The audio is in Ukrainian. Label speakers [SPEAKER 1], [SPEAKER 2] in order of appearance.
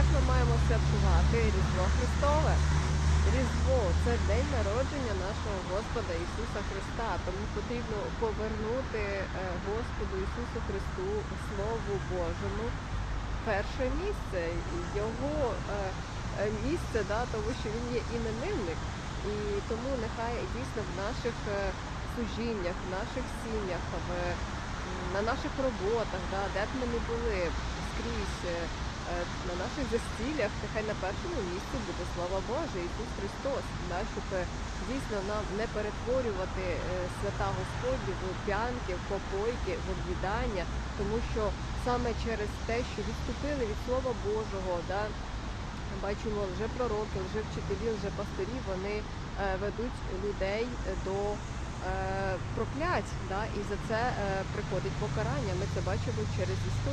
[SPEAKER 1] Як ми маємо святкувати Різдво Христове? Різдво це день народження нашого Господа Ісуса Христа. Тому потрібно повернути е, Господу Ісусу Христу Слову Божому перше місце, його е, е, місце, да, тому що він є іменинник. І тому нехай дійсно в наших служіннях, в наших сім'ях, на наших роботах, да, де б ми не були скрізь. Е, На наших застіллях нехай на першому місці буде слава Божа, Ісус Христос, да, щоб е, дійсно нам не перетворювати е, свята Господні в п'янки, в попойки, в об'їдання, тому що саме через те, що відступили від Слова Божого, да, бачимо вже пророки, вже вчителі, вже пастирі, вони ведуть людей до проклять, да, і за це приходить покарання. Ми це бачимо через історію.